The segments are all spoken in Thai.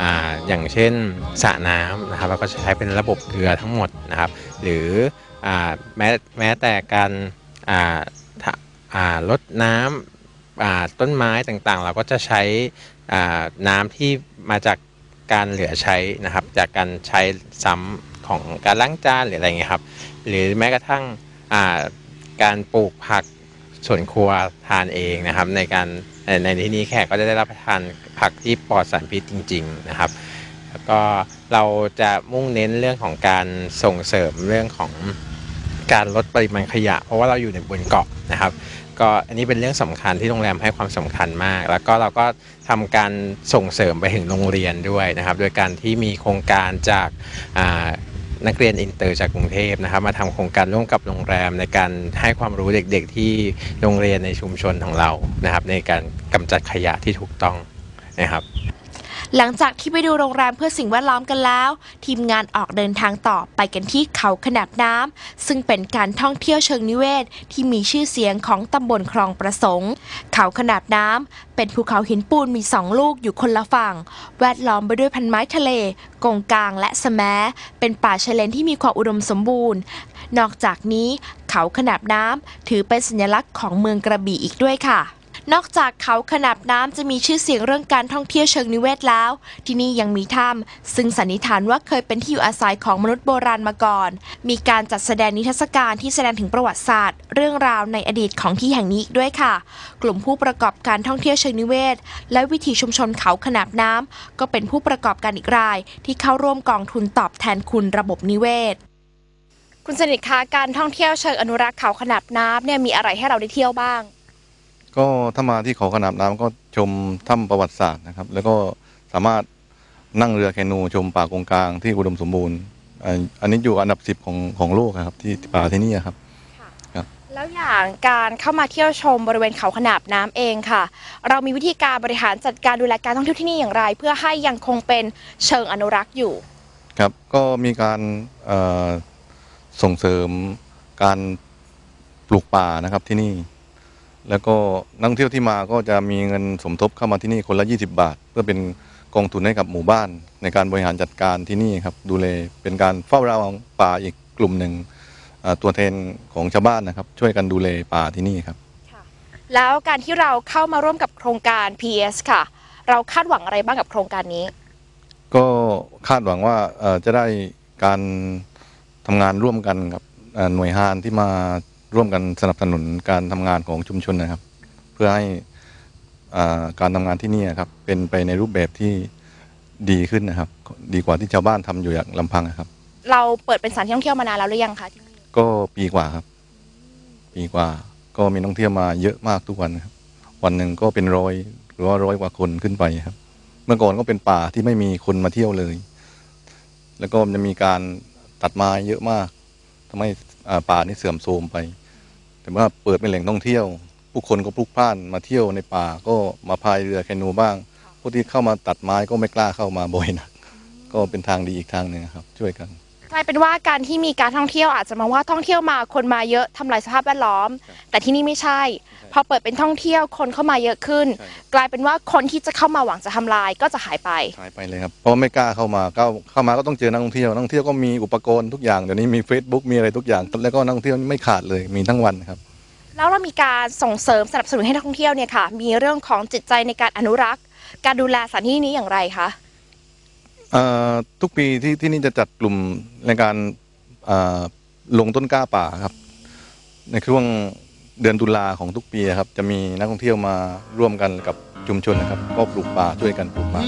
ออย่างเช่นสระน้ำนะครับเราก็ใช้เป็นระบบเกลือทั้งหมดนะครับ หรืออแม้แม้แต่การลดน้ำต้นไม้ต่างๆ เราก็จะใช้น้ำที่มาจากการเหลือใช้นะครับ จากการใช้ซ้ำของการล้างจานหรืออะไรเงี้ยครับ หรือแม้กระทั่งการปลูกผักสวนครัวทานเองนะครับ ในการ ในที่นี้แขกก็จะได้รับประทานผักที่ปลอดสารพิษจริง ๆนะครับ แล้วก็เราจะมุ่งเน้นเรื่องของการส่งเสริมเรื่องของการลดปริมาณขยะ เพราะว่าเราอยู่ในบนเกาะนะครับ ก็อันนี้เป็นเรื่องสำคัญที่โรงแรมให้ความสำคัญมาก แล้วก็เราก็ทำการส่งเสริมไปถึงโรงเรียนด้วยนะครับ โดยการที่มีโครงการจากา นักเรียนอินเตอร์จากกรุงเทพนะครับ มาทำโครงการร่วมกับโรงแรมในการให้ความรู้เด็กๆที่โรงเรียนในชุมชนของเรานะครับ ในการกำจัดขยะที่ถูกต้องนะครับ หลังจากที่ไปดูโรงแรมเพื่อสิ่งแวดล้อมกันแล้ว ทีมงานออกเดินทางต่อไปกันที่เขาขนาบน้ำซึ่งเป็นการท่องเที่ยวเชิงนิเวศ ที่มีชื่อเสียงของตำบลคลองประสงค์ เขาขนาบน้ำเป็นภูเขาหินปูนมีสองลูกอยู่คนละฝั่ง แวดล้อมไปด้วยพันไม้ทะเล กงกลางและสะแมเป็นป่าชายเลนที่มีความอุดมสมบูรณ์ นอกจากนี้เขาขนาบน้ำถือเป็นสัญลักษณ์ของเมืองกระบี่อีกด้วยค่ะ นอกจากเขาขนาบน้ำจะมีชื่อเสียงเรื่องการท่องเที่ยวเชิงนิเวศแล้ว ที่นี่ยังมีถ้ำซึ่งสันนิษฐานว่าเคยเป็นที่อยู่อาศัยของมนุษย์โบราณมาก่อน มีการจัดแสดงนิทรรศการที่แสดงถึงประวัติศาสตร์ เรื่องราวในอดีตของที่แห่งนี้อีกด้วยค่ะ กลุ่มผู้ประกอบการท่องเที่ยวเชิงนิเวศ และวิถีชุมชนเขาขนาบน้ำก็เป็นผู้ประกอบการอีกราย ที่เข้าร่วมกองทุนตอบแทนคุณระบบนิเวศคุณสนิทคะการท่องเที่ยวเชิงอนุรักษ์เขาขนาบน้ำเนี่ยมีอะไรให้เราได้เที่ยวบ้าง ก็ถ้ามาที่เขาขนาบน้ำก็ชมถ้ำประวัติศาสตร์นะครับ แล้วก็สามารถนั่งเรือแคนูชมป่ากงกลางที่อุดมสมบูรณ์ อันอันนี้อยู่อันดับสิบของของโลกนะครับที่ป่าที่นี่ครับแล้วอย่างการเข้ามาเที่ยวชมบริเวณเขาขนาบน้ำเองค่ะ เรามีวิธีการบริหารจัดการดูแลการท่องเที่ยวที่นี่อย่างไร เพื่อให้ยังคงเป็นเชิงอนุรักษ์อยู่ ครับก็มีการเอ่อส่งเสริมการปลูกป่านะครับที่นี่ แล้วก็นักท่องเที่ยวที่มาก็จะมีเงินสมทบเข้ามาที่นี่คนละ 20 บาท เพื่อเป็นกองทุนให้กับหมู่บ้าน ในการบริหารจัดการที่นี่ครับดูแลเป็นการเฝ้าระวังป่าอีกกลุ่มหนึ่งอ่าตัวแทนของชาวบ้านนะครับ ช่วยกันดูแลป่าที่นี่ครับ แล้วการที่เราเข้ามาร่วมกับโครงการ PS ค่ะ เราคาดหวังอะไรบ้างกับโครงการนี้ ก็คาดหวังว่าเอ่อจะได้การทำงานร่วมกันกับเอ่อหน่วยงานที่มา ร่วมกันสนับสนุนการทำงานของชุมชนนะครับ เพื่อให้อ่าการทำงานที่นี่ครับเป็นไปในรูปแบบที่ดีขึ้นนะครับ ดีกว่าที่ชาวบ้านทำอยู่อย่างลำพังนะครับ เราเปิดเป็นสถานที่ท่องเที่ยวมานานแล้วหรือยังคะที่นี่ก็ปีกว่าครับ ปีกว่าก็มีนักท่องเที่ยวมาเยอะมากทุกวันครับวันหนึ่งก็เป็นร้อยหรือว่าร้อยกว่าคนขึ้นไปครับ เมื่อก่อนก็เป็นป่าที่ไม่มีคนมาเที่ยวเลย แล้วก็จะมีการตัดไม้เยอะมากทำให้อ่าป่านี่เสื่อมโทรมไป แต่เมื่อเปิดเป็นแหล่งท่องเที่ยว ผู้คนก็พลุกพล่านมาเที่ยวในป่าก็มาพายเรือแคนูบ้างผู้ที่เข้ามาตัดไม้ก็ไม่กล้าเข้ามาบ่อยนัก ก็เป็นทางดีอีกทางหนึ่งครับ ช่วยกัน กลายเป็นว่าการที่มีการท่องเที่ยวอาจจะมองว่าท่องเที่ยวมาคนมาเยอะทำลายสภาพแวดล้อม แต่ที่นี่ไม่ใช่ พอเปิดเป็นท่องเที่ยวคนเข้ามาเยอะขึ้นใช่ครับกลายเป็นว่าคนที่จะเข้ามาหวังจะทำลายก็จะหายไป หายไปเลยครับเพราะว่าไม่กล้าเข้ามาเข้าเข้ามาก็ต้องเจอนักท่องเที่ยวนักท่องเที่ยวก็มีอุปกรณ์ทุกอย่างเดี๋ยวนี้มี Facebook มีอะไรทุกอย่างแล้วก็นักท่องเที่ยวไม่ขาดเลยมีทั้งวันครับแล้วเรามีการส่งเสริมสนับสนุนให้นักท่องเที่ยวเนี่ยค่ะมีเรื่องของจิตใจในการอนุรักษ์ การดูแลสถานที่นี้อย่างไรคะเอ่อ ทุกปีที่ที่นี่จะจัดกลุ่มในการลงต้นกล้าป่าครับ ในช่วงเดือนตุลาของทุกปีครับ จะมีนักท่องเที่ยวมาร่วมกันกับชุมชนนะครับ ก็ปลูกป่าช่วยกันปลูกป่า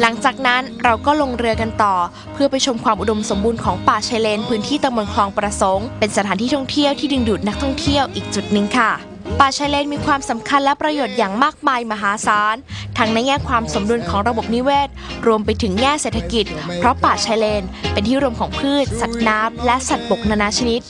หลังจากนั้นเราก็ลงเรือกันต่อ เพื่อไปชมความอุดมสมบูรณ์ของป่าชายเลน พื้นที่ตำบลคลองประสงค์ เป็นสถานที่ท่องเที่ยวที่ดึงดูดนักท่องเที่ยวอีกจุดหนึ่งค่ะ ป่าชายเลนมีความสำคัญและประโยชน์อย่างมากมายมหาศาล ทั้งในแง่ความสมดุลของระบบนิเวศ รวมไปถึงแง่เศรษฐกิจ เพราะป่าชายเลน เป็นที่รวมของพืช สัตว์น้ำและสัตว์บกนานาชนิด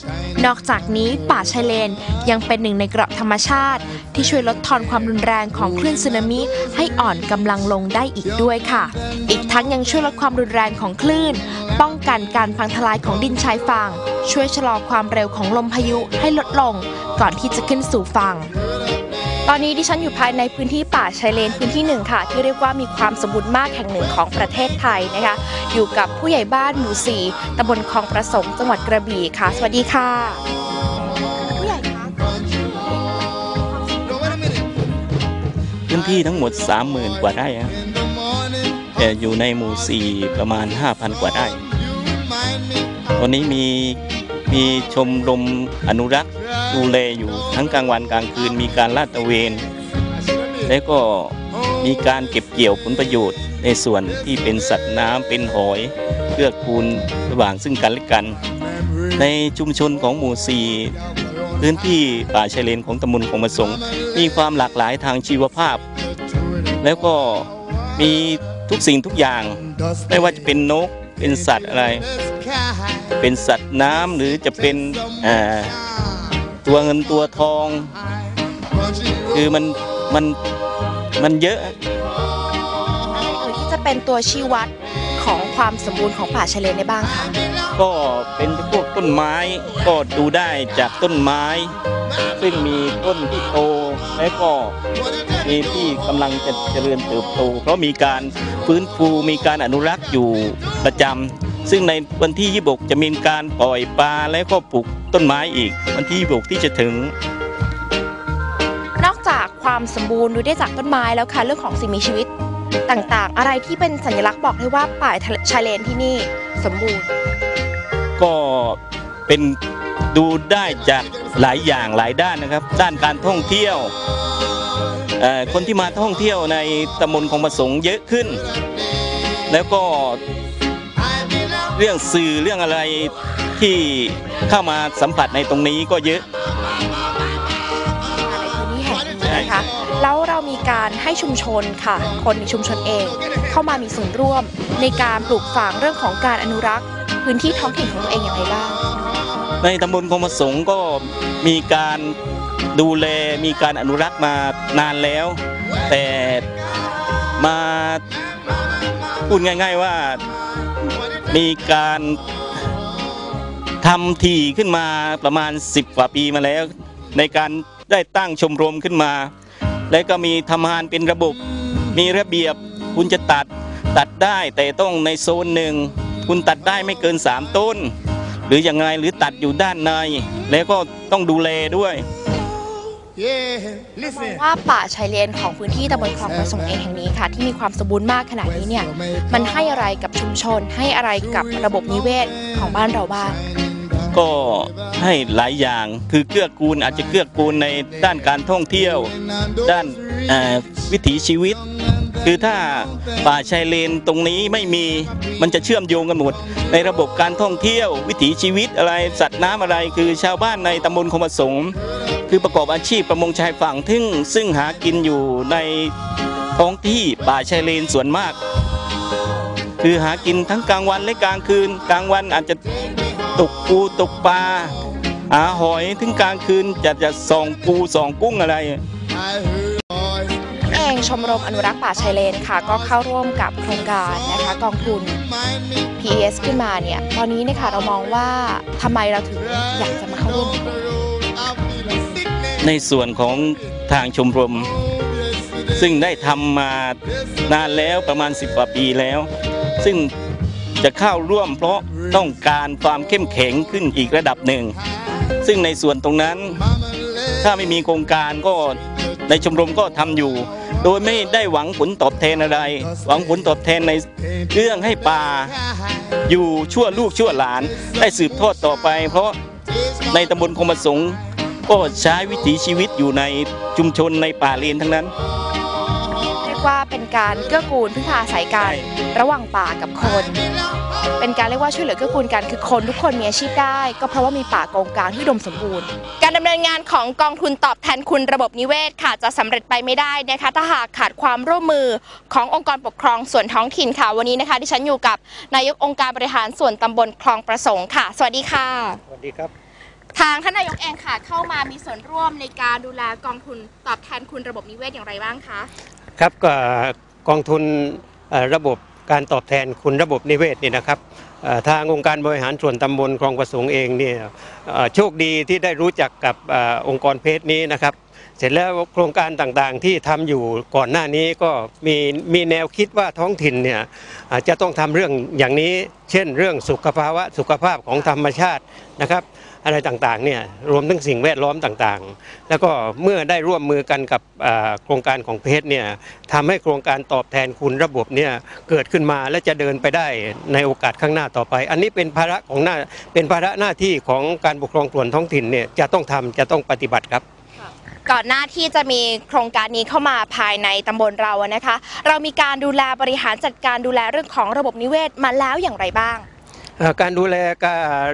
นอกจากนี้ป่าชายเลนยังเป็นหนึ่งในเกราะธรรมชาติ ที่ช่วยลดทอนความรุนแรงของคลื่นสึนามิให้อ่อนกำลังลงได้อีกด้วยค่ะ อีกทั้งยังช่วยลดความรุนแรงของคลื่น ป้องกันการพังทลายของดินชายฝั่ง ช่วยชะลอความเร็วของลมพายุให้ลดลง ก่อนที่จะขึ้นสู่ฝั่ง ตอนนี้ดิฉันอยู่ภายในพื้นที่ป่าชายเลนพื้นที่หนึ่งค่ะ ที่เรียกว่ามีความสมบูรณ์มากแห่งหนึ่งของประเทศไทยนะคะ อยู่กับผู้ใหญ่บ้านหมู่สี่ตำบลคลองประสงค์จังหวัดกระบี่ค่ะ สวัสดีค่ะ ผู้ใหญ่คะพื้นที่ทั้งหมด 30,000 กว่าไร่ครับแต่อยู่ในหมู่4ประมาณ 5,000 กว่าไร่ตอนนี้มีมีชมรมอนุรักษ์ ดูแลอยู่ทั้งกลางวันกลางคืนมีการลาดตระเวน และก็มีการเก็บเกี่ยวผลประโยชน์ในส่วนที่เป็นสัตว์น้ำเป็นหอยเกื้อกูลระหว่างซึ่งกันและกัน ในชุมชนของหมู่4พื้นที่ป่าชายเลนของตำบลคงประสงค์มีความหลากหลายทางชีวภาพ แล้วก็มีทุกสิ่งทุกอย่าง ไม่ว่าจะเป็นนกเป็นสัตว์อะไร เป็นสัตว์น้ำหรือจะเป็นอ่อ ตัวเงินตัวทอง คือมันมันมันเยอะ อะไรเอ่ยที่จะเป็นตัวชี้วัดของความสมบูรณ์ของป่าชายเลนได้บ้างคะก็เป็นพวกต้นไม้ก็ดูได้จากต้นไม้ ซึ่งมีต้นที่โตและก็มีที่กำลังจะเจริญเติบโต เพราะมีการฟื้นฟูมีการอนุรักษ์อยู่ประจำ ซึ่งในวันที่ 26 จะมีการปล่อยปลาและก็ปลูกต้นไม้อีก วันที่ 26 ที่จะถึง นอกจากความสมบูรณ์ดูได้จากต้นไม้แล้วค่ะเรื่องของสิ่งมีชีวิตต่างๆ อะไรที่เป็นสัญลักษณ์บอกได้ว่าป่าชายเลนที่นี่สมบูรณ์ ก็เป็นดูได้จากหลายอย่างหลายด้านนะครับ ด้านการท่องเที่ยวเอ่อคนที่มาท่องเที่ยวในตำบลคลองประสงค์เยอะขึ้น แล้วก็ เรื่องสื่อเรื่องอะไรที่เข้ามาสัมผัสในตรงนี้ก็เยอะ ในพื้นที่แห่งนี้นะคะ แล้วเรามีการให้ชุมชนค่ะ คนในชุมชนเอง เข้ามามีส่วนร่วมในการปลูกฝังเรื่องของการอนุรักษ์ พื้นที่ท้องถิ่นของตัวเองอย่างไรบ้าง ในตำบลคลองประสงค์ก็มีการดูแลมีการอนุรักษ์มานานแล้ว แต่มาพูดง่าย ๆว่า มีการทำทีขึ้นมาประมาณ 10กว่าปีมาแล้ว ในการได้ตั้งชมรมขึ้นมา และก็มีทำงานเป็นระบบ มีระเบียบคุณจะตัดตัดได้แต่ต้องในโซนหนึ่งคุณตัดได้ไม่เกิน 3 ต้น หรือยังไงหรือตัดอยู่ด้านใน แล้วก็ต้องดูแลด้วย ว่าป่าชายเลนของพื้นที่ตำบลคลองประสงค์เองแห่งนี้ค่ะ ที่มีความสมบูรณ์มากขนาดนี้เนี่ย มันให้อะไรกับชุมชน ให้อะไรกับระบบนิเวศของบ้านเราบ้างก็ให้หลายอย่างคือเกื้อกูลอาจจะเกื้อกูลในด้านการท่องเที่ยว ด้านเอ่อวิถีชีวิต คือถ้าป่าชายเลนตรงนี้ไม่มีมันจะเชื่อมโยงกันหมด ในระบบการท่องเที่ยว วิถีชีวิตอะไรสัตว์น้ำอะไร คือชาวบ้านในตำบลคงประสง คือประกอบอาชีพประมงชายฝั่งซึ่งซึ่งหากินอยู่ในท้องที่ป่าชายเลนส่วนมาก คือหากินทั้งกลางวันและกลางคืน กลางวันอาจจะตกปูตกปลาหาหอยถึงกลางคืนจะจะส่องปูส่องกุ้งอะไรเองชมรมอนุรักษ์ป่าชายเลนค่ะ ก็เข้าร่วมกับโครงการนะคะกองทุน PES ขึ้นมาเนี่ย ตอนนี้เนะคะเรามองว่าทำไมเราถึงอยากจะมาเข้าร่วม ในส่วนของทางชมรม ซึ่งได้ทำมานานแล้วประมาณ 10กว่าปีแล้ว ซึ่งจะเข้าร่วมเพราะต้องการความเข้มแข็งขึ้นอีกระดับหนึ่ง ซึ่งในส่วนตรงนั้น ถ้าไม่มีโครงการก็ในชมรมก็ทำอยู่ โดยไม่ได้หวังผลตอบแทนอะไร หวังผลตอบแทนในเรื่องให้ป่าอยู่ชั่วลูกชั่วหลาน ได้สืบทอดต่อไป เพราะในตำบลคงประสงค์ ก็ใช้วิถีชีวิตอยู่ในชุมชนในป่าเลนทั้งนั้น เรียกว่าเป็นการเกื้อกูลพึ่งพาอาศัยกันระหว่างป่ากับคน เป็นการเรียกว่าช่วยเหลือเกื้อกูลกันคือคนทุกคนมีอาชีพได้ ก็เพราะว่ามีป่าโกงกลางที่อุดมสมบูรณ์ การดำเนินงานของกองทุนตอบแทนคุณระบบนิเวศค่ะจะสำเร็จไปไม่ได้นะคะถ้าหากขาดความร่วมมือขององค์กรปกครองส่วนท้องถิ่นค่ะวันนี้นะคะที่ฉันอยู่กับนายกองค์การบริหารส่วนตำบลคลองประสงค์ค่ะ สวัสดีค่ะ สวัสดีครับ ทางท่านนายกเองค่ะเข้ามามีส่วนร่วมในการดูแลกองทุนตอบแทนคุณระบบนิเวศอย่างไรบ้างคะครับก็กองทุนระบบการตอบแทนคุณระบบนิเวศนี่นะครับทางองค์การบริหารส่วนตำบลคลองประสงค์เองเนี่ยโชคดีที่ได้รู้จักกับอองค์กรเพจนี้นะครับ เสร็จแล้วโครงการต่างๆที่ทำอยู่ก่อนหน้านี้ก็มีมีแนวคิดว่าท้องถิ่นเนี่ยจจะต้องทำเรื่องอย่างนี้ เช่นเรื่องสุขภาวะสุขภาพของธรรมชาตินะครับ อะไรต่างๆเนี่ยรวมทั้งสิ่งแวดล้อมต่างๆ แล้วก็เมื่อได้ร่วมมือกันกับโครงการของเพชรเนี่ยทำให้โครงการตอบแทนคุณระบบเนี่ยเกิดขึ้นมาและจะเดินไปได้ในโอกาสข้างหน้าต่อไป อันนี้เป็นภาระของหน้าเป็นภาระหน้าที่ของการปกครองส่วนท้องถิ่นเนี่ยจะต้องทำจะต้องปฏิบัติครับก่อนหน้าที่จะมีโครงการนี้เข้ามาภายในตำบลเรานะคะ เรามีการดูแลบริหารจัดการดูแลเรื่องของระบบนิเวศมาแล้วอย่างไรบ้าง การดูแลก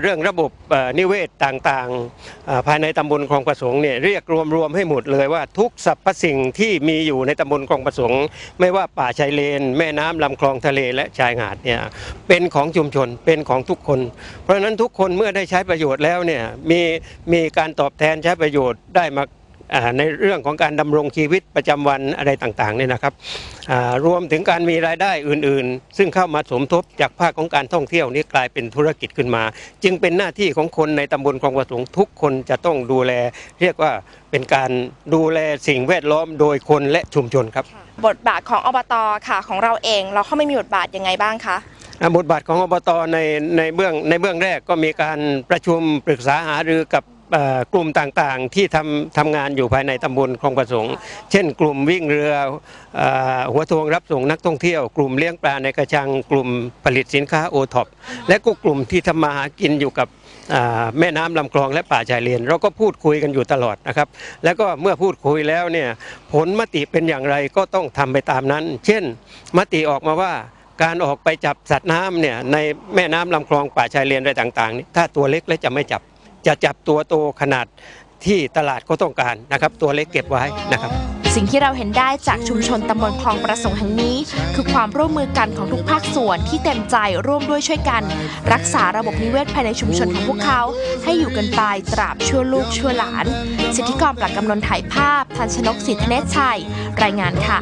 เรื่องระบบนิเวศต่างๆ ภายในตำบลคลองประสงค์เนี่ยเรียกรวมๆให้หมดเลยว่าทุกสรรพสิ่งที่มีอยู่ในตำบลคลองประสงค์ ไม่ว่าป่าชายเลน แม่น้ำลำคลองทะเลและชายหาดเนี่ยเป็นของชุมชนเป็นของทุกคน เพราะฉะนั้นทุกคนเมื่อได้ใช้ประโยชน์แล้วเนี่ยมีมีการตอบแทนใช้ประโยชน์ได้มาอ่า ในเรื่องของการดำรงชีวิตประจำวันอะไรต่างๆเนี่ยนะครับอ่ารวมถึงการมีรายได้อื่นๆ ซึ่งเข้ามาสมทบจากภาคของการท่องเที่ยวนี้กลายเป็นธุรกิจขึ้นมา จึงเป็นหน้าที่ของคนในตำบลคลองประสงค์ทุกคนจะต้องดูแล เรียกว่าเป็นการดูแลสิ่งแวดล้อมโดยคนและชุมชนครับ บทบาทของอบตค่ะของเราเอง เราเข้าไม่มีบทบาทยังไงบ้างคะอ่าบทบาทของอบตในในเบื้องในเบื้องแรกก็มีการประชุมปรึกษาหารือกับเอ่อ กลุ่มต่างๆที่ทำทำงานอยู่ภายในตำบลคลองประสงค์ เช่น กลุ่มวิ่งเรืออหัวทวงรับส่งนักท่องเที่ยว กลุ่มเลี้ยงปลาในกระชัง กลุ่มผลิตสินค้าโอท็อปและก็กลุ่มที่ทำมาหากินอยู่กับแม่น้ำลำคลองและป่าชายเลน เราก็พูดคุยกันอยู่ตลอดนะครับ แล้วก็เมื่อพูดคุยแล้วเนี่ยผลมติเป็นอย่างไรก็ต้องทำไปตามนั้น เช่น มติออกมาว่าการออกไปจับสัตว์น้ำเนี่ยในแม่น้ำลำคลองป่าชายเลนอะไรต่างๆนี่ถ้าตัวเล็กและจะไม่จับ จะจับตัวโตขนาดที่ตลาดก็ต้องการนะครับ ตัวเล็กเก็บไว้นะครับ สิ่งที่เราเห็นได้จากชุมชนตำบลคลองประสงค์แห่งนี้ คือความร่วมมือกันของทุกภาคส่วนที่เต็มใจร่วมด้วยช่วยกัน รักษาระบบนิเวศภายในชุมชนของพวกเขา ให้อยู่กันไปตราบชั่วลูกชั่วหลาน สิทธิกรปลักกำนนถ่ายภาพ ทันชนกศรีธเนศชัย รายงานค่ะ